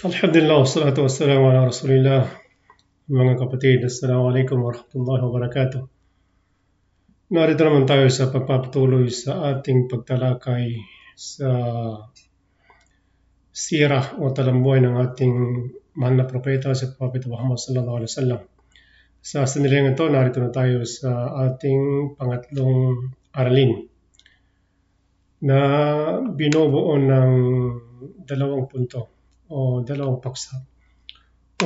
Alhamdulillah, wassalatu wassalamu ala rasulillah. Mga kapatid, Assalamualaikum warahmatullahi wabarakatuh. Narito naman tayo sa pagpapatuloy sa ating pagtalakay sa sirah o talambuhay ng ating mahal na propeta si Prophet Muhammad sallallahu alaihi wasallam. Sa sandaliang ito, narito na tayo sa ating pangatlong aralin na binubuo ng dalawang punto o dalawang paksa.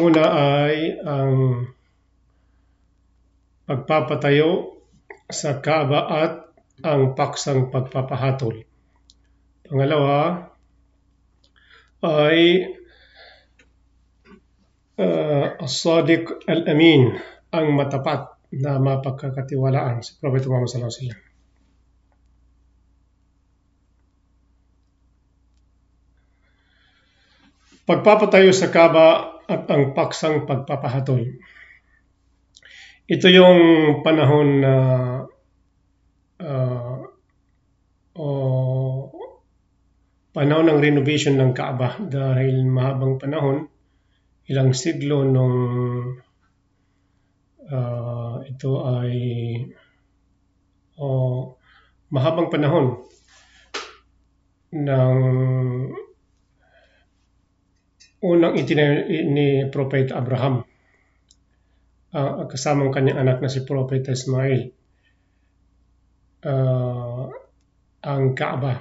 Una ay ang pagpapatayo sa Kaaba at ang paksang pagpapahatol. Pangalawa ay uh, as-sadiq al-amin, ang matapat na mapagkakatiwalaan sa Prophet Muhammad sallallahu alaihi wasallam. Pagpapatayo sa kaba at ang paksang pagpapahatol. Ito yung panahon na uh, o panahon ng renovation ng Kaaba dahil mahabang panahon, ilang siglo nung uh, ito ay o mahabang panahon ng unang itinayo ni Prophet Abraham uh, kasamang kanyang anak na si Prophet Ismail uh, ang Kaaba.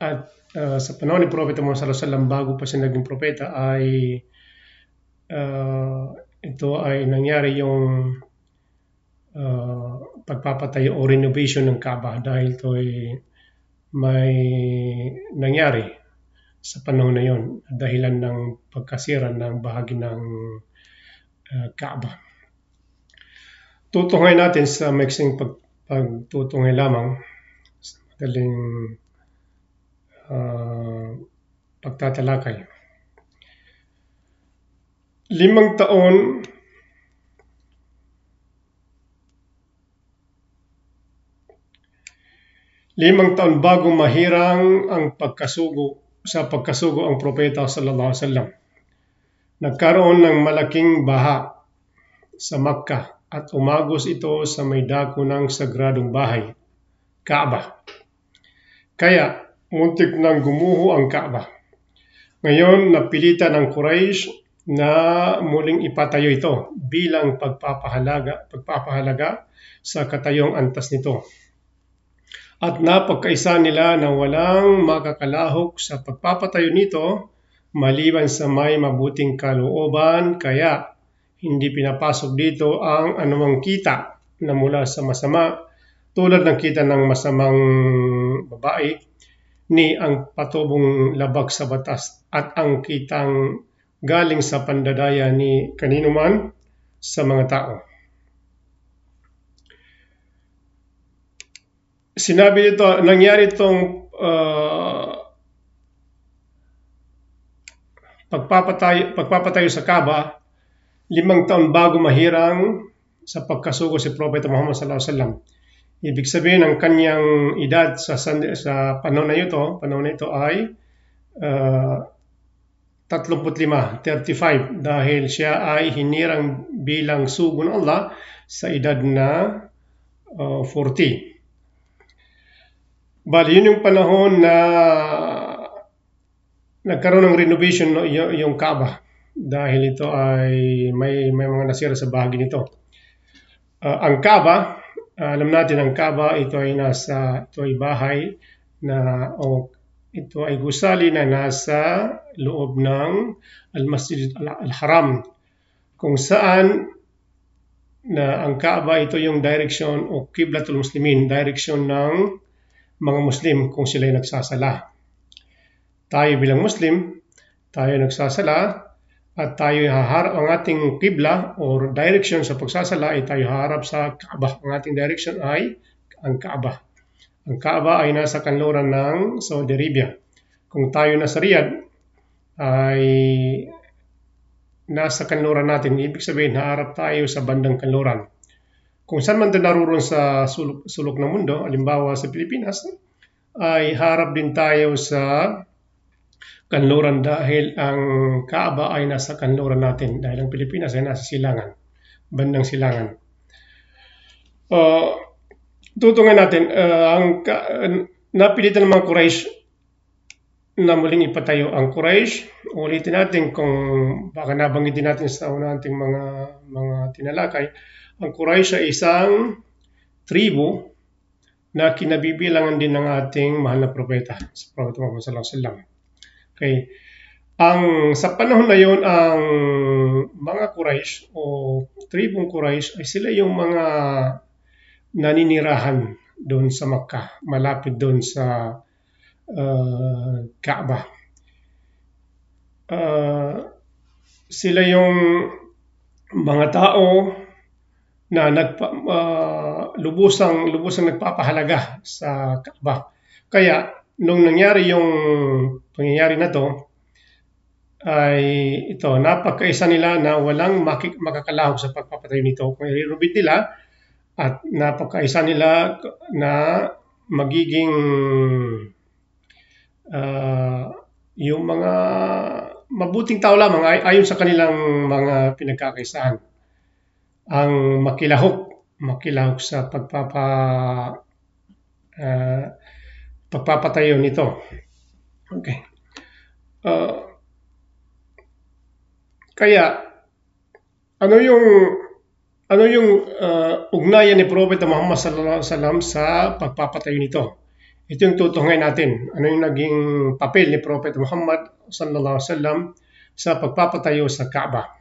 At uh, sa panahon ni Prophet Muhammad sallallahu bago pa siya naging propeta ay uh, ito ay nangyari yung uh, pagpapatayo o renovation ng Kaaba dahil ito ay may nangyari sa panahon na yon dahilan ng pagkasira ng bahagi ng uh, Kaaba. Tutungay natin sa mixing pag, pagtutungay lamang sa madaling uh, pagtatalakay. Limang taon limang taon bago mahirang ang pagkasugo sa pagkasugo ang propeta sallallahu alaihi wasallam. Nagkaroon ng malaking baha sa Makkah at umagos ito sa may dako ng sagradong bahay, Kaaba. Kaya muntik nang gumuho ang Kaaba. Ngayon napilitan ng Quraysh na muling ipatayo ito bilang pagpapahalaga, pagpapahalaga sa katayong antas nito at napagkaisa nila na walang makakalahok sa pagpapatayo nito maliban sa may mabuting kalooban kaya hindi pinapasok dito ang anumang kita na mula sa masama tulad ng kita ng masamang babae ni ang patubong labag sa batas at ang kitang galing sa pandadaya ni kanino man sa mga tao. Sinabi nito, nangyari itong uh, pagpapatayo, pagpapatayo sa Kaaba, limang taon bago mahirang sa pagkasugo si Propeta Muhammad sallallahu alaihi wasallam. Ibig sabihin ang kanyang edad sa sa panahon na ito, panahon na ito ay uh, 35, 35 dahil siya ay hinirang bilang sugo ng Allah sa edad na uh, 40. Bali, yun yung panahon na nagkaroon ng renovation no, yung, yung Kaaba dahil ito ay may, may mga nasira sa bahagi nito. Uh, ang Kaaba, uh, alam natin ang Kaaba, ito ay nasa, ito ay bahay na o ito ay gusali na nasa loob ng Al-Masjid Al-Haram kung saan na ang Kaaba ito yung direction o Qiblatul Muslimin, direction ng mga Muslim kung sila ay nagsasala. Tayo bilang Muslim, tayo nagsasala at tayo haharap ang ating kibla or direction sa pagsasala ay tayo haharap sa Kaaba. Ang ating direction ay ang Kaaba. Ang Kaaba ay nasa kanluran ng Saudi Arabia. Kung tayo nasa Riyadh ay nasa kanluran natin, ibig sabihin haharap tayo sa bandang kanluran kung saan man naroon sa sulok, sulok ng mundo, alimbawa sa Pilipinas, ay harap din tayo sa kanluran dahil ang Kaaba ay nasa kanluran natin dahil ang Pilipinas ay nasa silangan, bandang silangan. Uh, tutungan natin, uh, ang ka, uh, napilitan ng mga Quraysh na muling ipatayo ang Quraysh. Ulitin natin kung baka nabanggitin natin sa una nating mga mga tinalakay. Ang Quraysh ay isang tribo na kinabibilangan din ng ating mahal na propeta, si Prophet Muhammad sallallahu alaihi wasallam. Okay. Ang sa panahon na yon ang mga Quraysh o tribong Quraysh ay sila yung mga naninirahan doon sa Makkah, malapit doon sa uh, Kaaba. Uh, sila yung mga tao na nagpa, uh, lubusang lubusang nagpapahalaga sa Kaaba. Kaya nung nangyari yung pangyayari na to ay ito napagkaisa nila na walang makik- makakalahok sa pagpapatayo nito kung irubid nila at napagkaisa nila na magiging uh, yung mga mabuting tao lamang ay, ayon sa kanilang mga pinagkakaisahan ang makilahok, makilahok sa pagpapa uh, pagpapatayo nito. Okay. Uh, kaya ano yung ano yung uh, ugnayan ni Prophet Muhammad sallallahu alaihi wasallam sa pagpapatayo nito? Ito yung tutungay natin. Ano yung naging papel ni Prophet Muhammad sallallahu alaihi wasallam sa pagpapatayo sa Kaaba?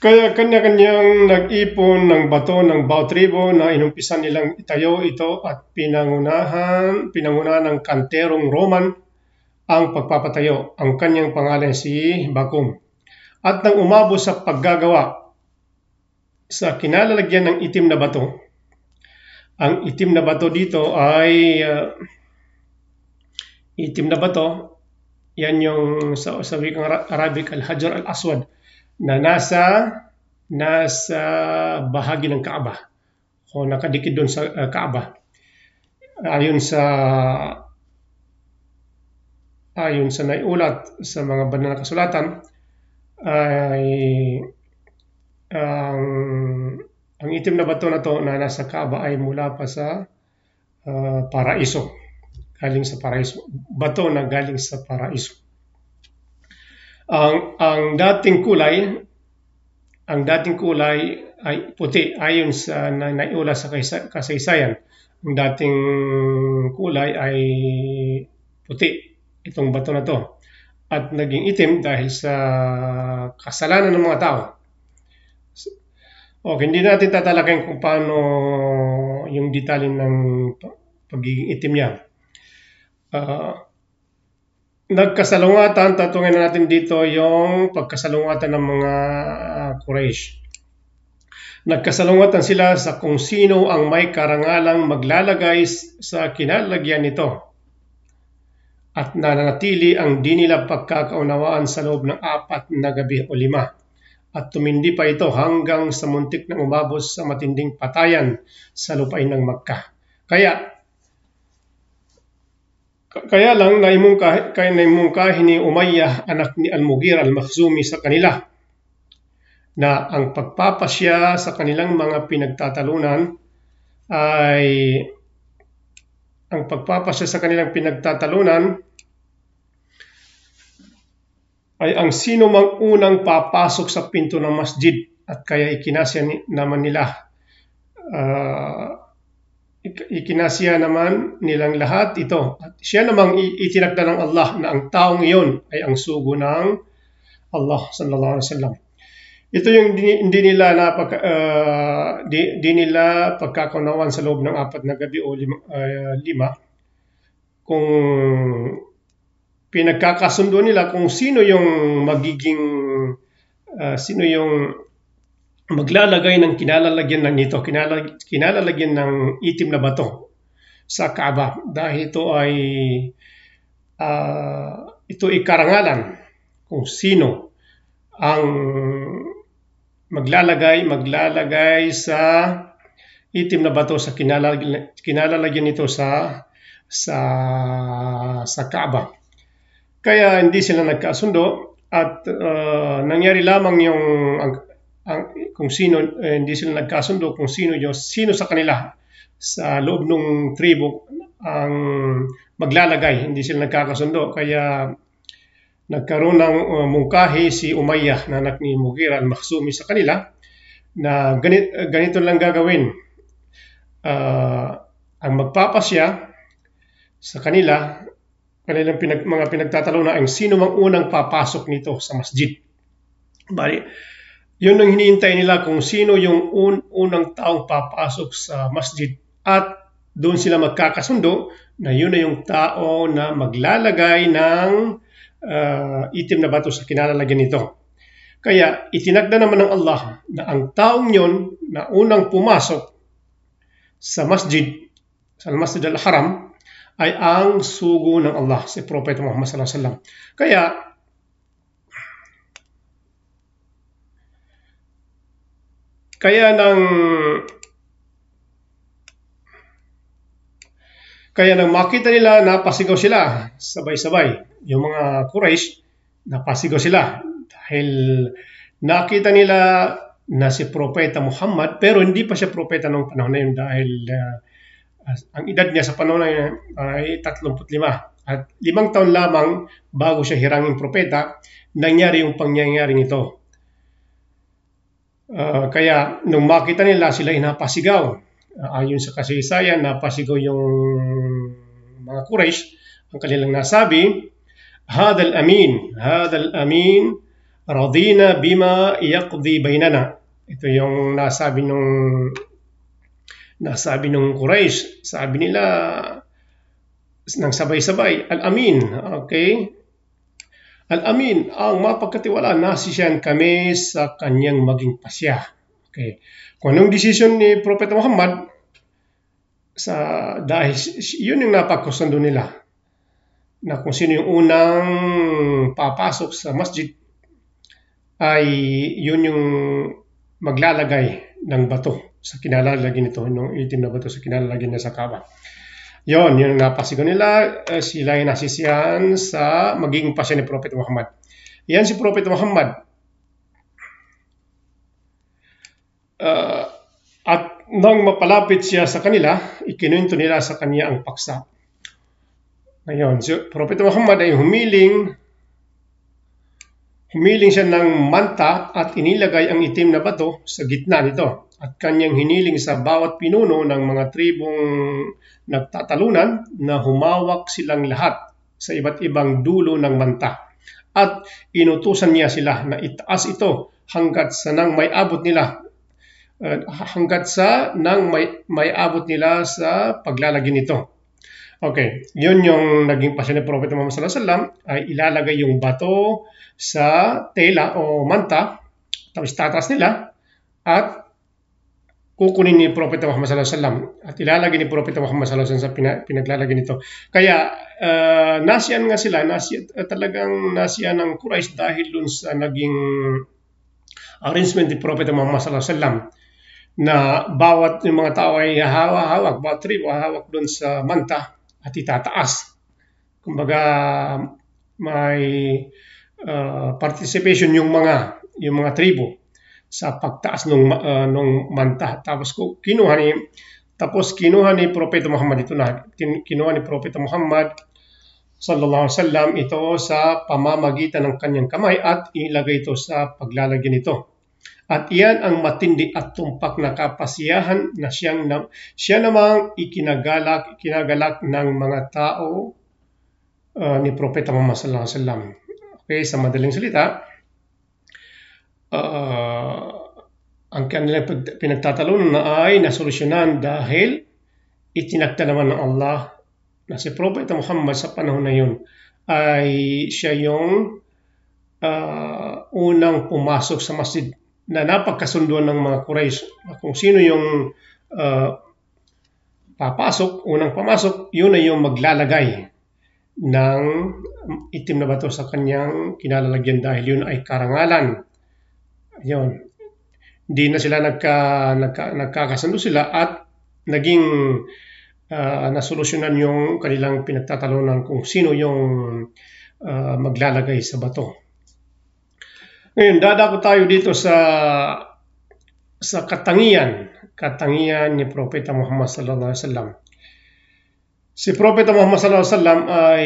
Kaya kanya-kanyang nag-ipon ng bato ng bawat tribo na inumpisan nilang itayo ito at pinangunahan, pinangunahan ng kanterong Roman ang pagpapatayo. Ang kanyang pangalan si Bakum. At nang umabot sa paggagawa sa kinalalagyan ng itim na bato, ang itim na bato dito ay uh, itim na bato, yan yung sa, sa wikang Arabic al-Hajar al-Aswad na nasa nasa bahagi ng Kaaba o nakadikit doon sa uh, Kaaba. Ayon sa ayon sa naiulat sa mga banal na kasulatan ay ang ang itim na bato na to na nasa Kaaba ay mula pa sa uh, paraiso. Galing sa paraiso. Bato na galing sa paraiso. Ang, ang dating kulay, ang dating kulay ay puti ayon sa na, naiula sa kasaysayan. Ang dating kulay ay puti itong bato na to at naging itim dahil sa kasalanan ng mga tao. Okay, hindi natin tatalakayin kung paano yung detalye ng pagiging itim niya. Uh, nagkasalungatan, tatungin na natin dito yung pagkasalungatan ng mga uh, Quraysh. Nagkasalungatan sila sa kung sino ang may karangalang maglalagay sa kinalagyan nito at nananatili ang di nila pagkakaunawaan sa loob ng apat na gabi o lima. At tumindi pa ito hanggang sa muntik na umabot sa matinding patayan sa lupain ng Magka. Kaya kaya lang naimungkahi, kaya naimungkahi ni Umayyah anak ni Al-Mughir al-Makhzumi sa kanila na ang pagpapasya sa kanilang mga pinagtatalunan ay ang pagpapasya sa kanilang pinagtatalunan ay ang sino mang unang papasok sa pinto ng masjid at kaya ikinasya naman nila. Uh, ikinasya naman nilang lahat ito. At siya namang itinakda ng Allah na ang taong iyon ay ang sugo ng Allah sallallahu alaihi wasallam. Ito yung hindi nila na pag, uh, di, di nila pagkakaunawan sa loob ng apat na gabi o lima, uh, lima kung pinagkakasundo nila kung sino yung magiging uh, sino yung maglalagay ng kinalalagyan ng nito, kinalag, kinalalagyan ng itim na bato sa Kaaba dahil ito ay uh, ito ay karangalan kung sino ang maglalagay, maglalagay sa itim na bato sa kinalalagyan, kinalalagyan nito sa sa sa Kaaba. Kaya hindi sila nagkasundo at uh, nangyari lamang yung kung sino eh, hindi sila nagkasundo kung sino yung sino sa kanila sa loob ng tribo ang maglalagay hindi sila nagkakasundo kaya nagkaroon ng uh, mungkahi si Umayyah na anak ni Mughira al-Makhzumi sa kanila na ganit, ganito lang gagawin. Uh, ang magpapasya sa kanila, kanilang pinag, mga pinagtatalunan ang sino mang unang papasok nito sa masjid. Bali, yun ang hinihintay nila kung sino yung un, unang taong papasok sa masjid at doon sila magkakasundo na yun na yung tao na maglalagay ng uh, itim na bato sa kinalalagyan nito. Kaya itinagda naman ng Allah na ang taong yon na unang pumasok sa masjid, sa Masjid al-Haram, ay ang sugo ng Allah, si Prophet Muhammad sallallahu alaihi wasallam. Kaya kaya nang kaya nang makita nila na pasigaw sila sabay-sabay. Yung mga Quraysh, napasigaw sila. Dahil nakita nila na si Propeta Muhammad pero hindi pa siya propeta noong panahon na yun dahil uh, ang edad niya sa panahon na yun ay 35 at limang taon lamang bago siya hirangin propeta nangyari yung pangyayari nito. Ah, kaya nung makita nila sila inapasigaw. Uh, ah, ayon sa kasaysayan, napasigaw yung mga Quraysh ang kanilang nasabi, Hadal amin, hadal amin, radina bima yaqdi bainana. Ito yung nasabi nung nasabi nung Quraysh. Sabi nila nang sabay-sabay, al-amin, okay? Al-Amin, ang mapagkatiwala, nasisyan kami sa kanyang maging pasya. Okay. Kung anong desisyon ni Propeta Muhammad, sa dahil yun yung napagkusundo nila na kung sino yung unang papasok sa masjid ay yun yung maglalagay ng bato sa kinalalagyan nito, yung itim na bato sa kinalalagyan niya sa kaba. Yon, yun ang napasigaw nila, uh, sila ay nasisiyan sa magiging pasya ni Prophet Muhammad. Yan si Prophet Muhammad. Uh, at nang mapalapit siya sa kanila, ikinuwento nila sa kanya ang paksa ngayon, si Propeta Muhammad ay humiling humiling siya ng manta at inilagay ang itim na bato sa gitna nito at kanyang hiniling sa bawat pinuno ng mga tribong nagtatalunan na humawak silang lahat sa iba't ibang dulo ng manta. At inutusan niya sila na itaas ito hanggat sa nang may abot nila uh, hanggat sa nang may, may abot nila sa paglalagay nito. Okay, yun yung naging pasyon ni Prophet Muhammad sallallahu alaihi wasallam ay ilalagay yung bato sa tela o manta tapos tatas nila at kukunin ni Prophet Muhammad sallallahu alaihi wasallam at ilalagay ni Prophet Muhammad sallallahu alaihi wasallam sa pinaglalagay nito. Kaya uh, nasiyan nga sila, nasiyan, uh, talagang nasiyan ng Quraysh dahil dun sa naging arrangement ni Prophet Muhammad sallallahu alaihi wasallam na bawat yung mga tao ay hawak-hawak, bawat tribo hawak dun sa manta at itataas. Kumbaga may uh, participation yung mga yung mga tribo sa pagtaas ng uh, ah, ng manta. Tapos kinuha ni tapos kinuha ni Propeta Muhammad ito na kinuha ni Propeta Muhammad sallallahu alaihi wasallam ito sa pamamagitan ng kanyang kamay at ilagay ito sa paglalagyan nito. At iyan ang matindi at tumpak na kapasiyahan na siyang na, siya namang ikinagalak, ikinagalak ng mga tao uh, ni Propeta Muhammad sallallahu alaihi wasallam. Okay, sa madaling salita, ang kanilang pinagtatalunan na ay nasolusyonan dahil itinakda naman ng Allah na si Propeta Muhammad sa panahon na yun ay siya yung uh, unang pumasok sa masjid na napagkasunduan ng mga Quraysh. Kung sino yung uh, papasok, unang pamasok, yun ay yung maglalagay ng itim na bato sa kanyang kinalalagyan dahil yun ay karangalan Yun. Hindi na sila nagka, nagka, nagkakasundo sila at naging uh, nasolusyonan yung kanilang pinagtatalunan kung sino yung uh, maglalagay sa bato. Ngayon, dadako tayo dito sa sa katangian, katangian ni Propeta Muhammad sallallahu alaihi wasallam. Si Propeta Muhammad sallallahu alaihi wasallam ay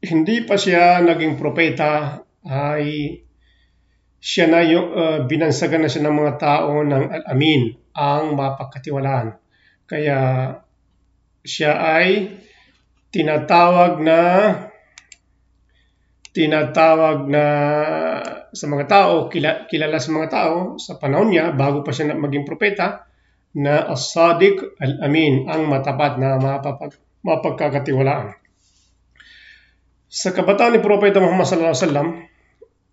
hindi pa siya naging propeta ay siya na yung uh, binansagan na siya ng mga tao ng al-amin ang mapagkatiwalaan. Kaya siya ay tinatawag na tinatawag na sa mga tao, kilala, kilala sa mga tao sa panahon niya bago pa siya maging propeta na as-sadiq al-amin ang matapat na mapapag, mapagkakatiwalaan. Sa kabataan ni Propeta Muhammad sallallahu alaihi wasallam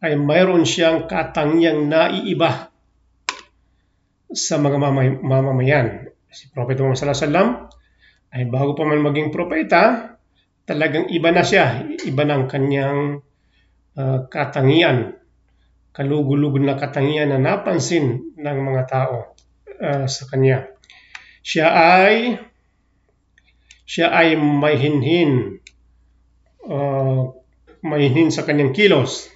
ay mayroon siyang katangyang naiiba sa mga mamamayan. Si Propeta Muhammad sallallahu alaihi wasallam ay bago pa man maging propeta, talagang iba na siya, iba ng kanyang uh, katangian, kalugulugod na katangian na napansin ng mga tao uh, sa kanya. Siya ay siya ay mahinhin uh, mahinhin sa kanyang kilos.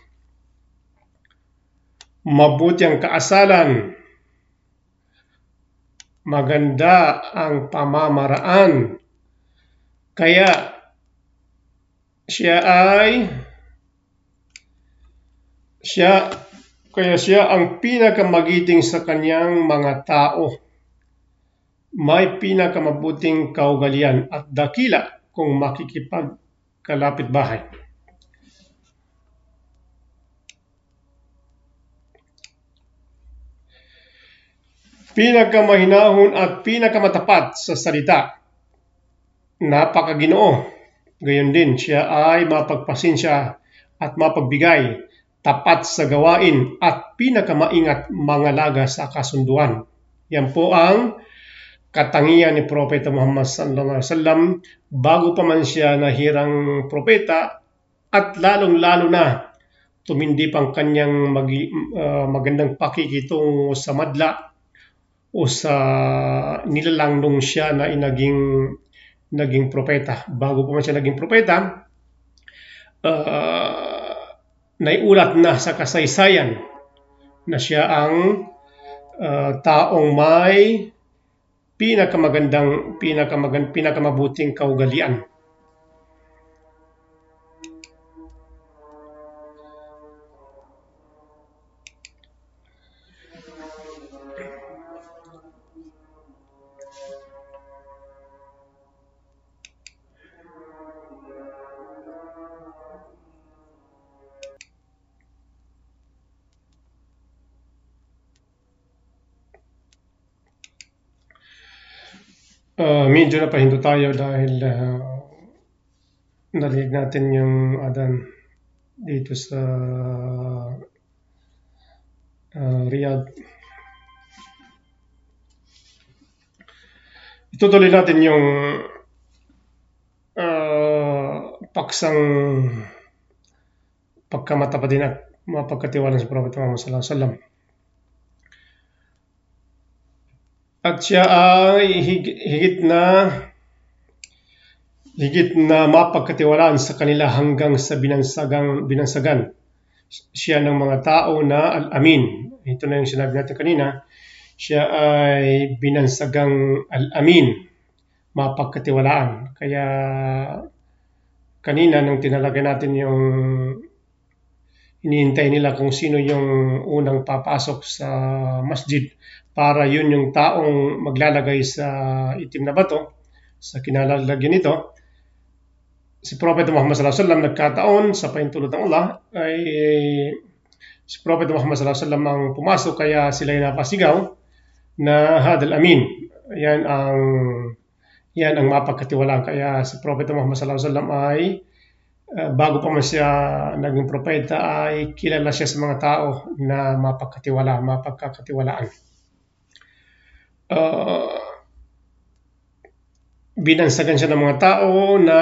Mabuti ang kaasalan. Maganda ang pamamaraan. Kaya siya ay siya kaya siya ang pinakamagiting sa kanyang mga tao. May pinakamabuting kaugalian at dakila kung makikipagkalapit bahay. Pinakamahinahon at pinakamatapat sa salita. Napakaginoo. Gayon din, siya ay mapagpasensya at mapagbigay tapat sa gawain at pinakamaingat mga laga sa kasunduan. Yan po ang katangian ni Propeta Muhammad sallallahu alaihi wasallam bago pa man siya nahirang propeta at lalong-lalo na tumindi pang kanyang mag, uh, magandang pakikitungo sa madla o sa nilalang nung siya na inaging naging propeta. Bago pa man siya naging propeta, uh, naiulat na sa kasaysayan na siya ang uh, taong may pinakamagandang, pinakamagand, pinakamabuting kaugalian. Uh, medyo napahinto tayo dahil uh, narinig natin yung adan dito sa uh, Riyadh. Itutuloy natin yung uh, paksang pagkamata pa din at mapagkatiwala sa Prophet Muhammad sallallahu alaihi wasallam. At siya ay higit na higit na mapagkatiwalaan sa kanila hanggang sa binansagang binansagan siya ng mga tao na al-amin. Ito na yung sinabi natin kanina. Siya ay binansagang al-amin, mapagkatiwalaan. Kaya kanina nung tinalagay natin yung iniintay nila kung sino yung unang papasok sa masjid para yun yung taong maglalagay sa itim na bato, sa kinalalagyan nito. Si Prophet Muhammad sallallahu alaihi wasallam nagkataon sa paintulot ng Allah ay si Prophet Muhammad sallallahu alaihi wasallam ang pumasok kaya sila ay napasigaw na hadal amin. Yan ang yan ang mapagkatiwalaan kaya si Prophet Muhammad sallallahu alaihi ay uh, bago pa man siya naging propeta ay kilala siya sa mga tao na mapagkatiwala, mapagkakatiwalaan uh, binansagan siya ng mga tao na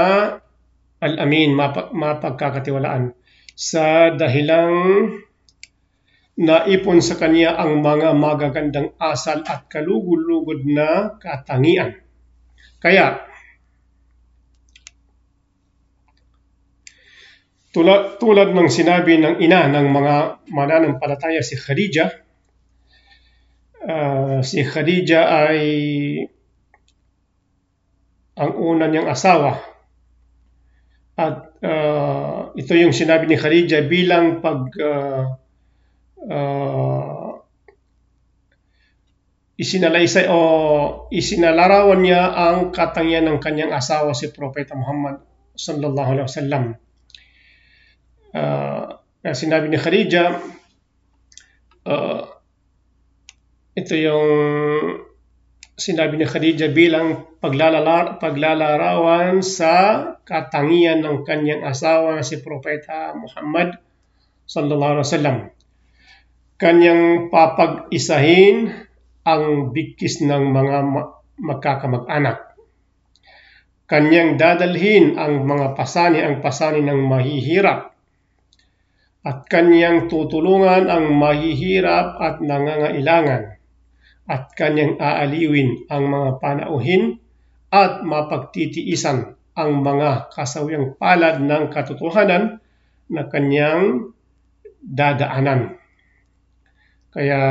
al-amin, mapag- mapagkakatiwalaan sa dahilang naipon sa kanya ang mga magagandang asal at kalugod-lugod na katangian. Kaya, tulad, tulad ng sinabi ng ina ng mga mananampalataya si Khadija, uh, si Khadija ay ang una niyang asawa at uh, ito yung sinabi ni Khadija bilang pag uh, uh, isinalaysay o isinalarawan niya ang katangian ng kanyang asawa si Propeta Muhammad sallallahu alaihi wasallam. Uh, sinabi ni Khadija, uh, ito yung sinabi ni Khadija bilang paglalar, paglalarawan sa katangian ng kanyang asawa na si Propeta Muhammad sallallahu alaihi wasallam. Kanyang papag-isahin ang bigkis ng mga magkakamag-anak. Kanyang dadalhin ang mga pasani ang pasani ng mahihirap at kanyang tutulungan ang mahihirap at nangangailangan at kanyang aaliwin ang mga panauhin at mapagtitiisan ang mga kasawyang palad ng katotohanan na kanyang dadaanan. Kaya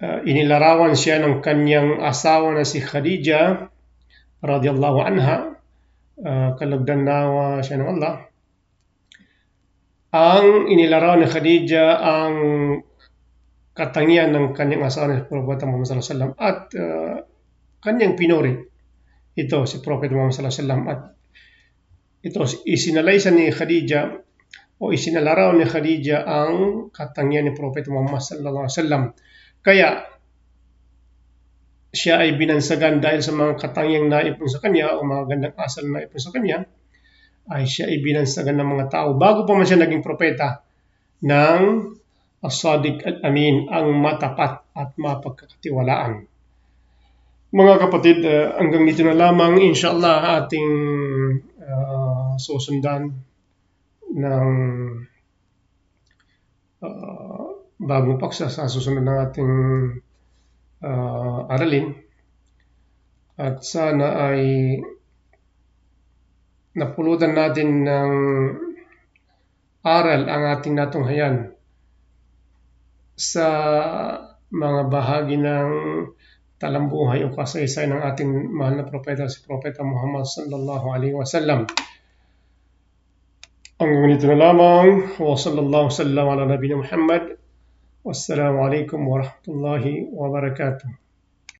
uh, inilarawan siya ng kanyang asawa na si Khadija radiyallahu anha, uh, kalagdan nawa siya ng Allah. Ang inilarawan ni Khadija ang katangian ng kanyang asawa na si Propeta Muhammad sallallahu alaihi wasallam at uh, kanyang pinuri. Ito si Prophet Muhammad sallallahu alaihi wasallam at ito isinalaysa ni Khadija o isinalaraw ni Khadija ang katangian ni Prophet Muhammad sallallahu alaihi wasallam. Kaya siya ay binansagan dahil sa mga katangiang naipon sa kanya o mga gandang asal na naipon sa kanya ay siya ay binansagan ng mga tao bago pa man siya naging propeta ng as-sadiq al-amin, ang matapat at mapagkakatiwalaan. Mga kapatid, uh, hanggang dito na lamang inshallah ating uh, susundan ng uh, bagong paksa sa susunod ng ating uh, aralin at sana ay napulutan natin ng aral ang ating natunghayan sa mga bahagi ng talambuhay o kasaysay ng ating mahal na propeta si Propeta Muhammad sallallahu alaihi wasallam. Ang ganito na lamang, wa sallallahu sallam ala nabina Muhammad. Wassalamu alaikum wa rahmatullahi wa barakatuh.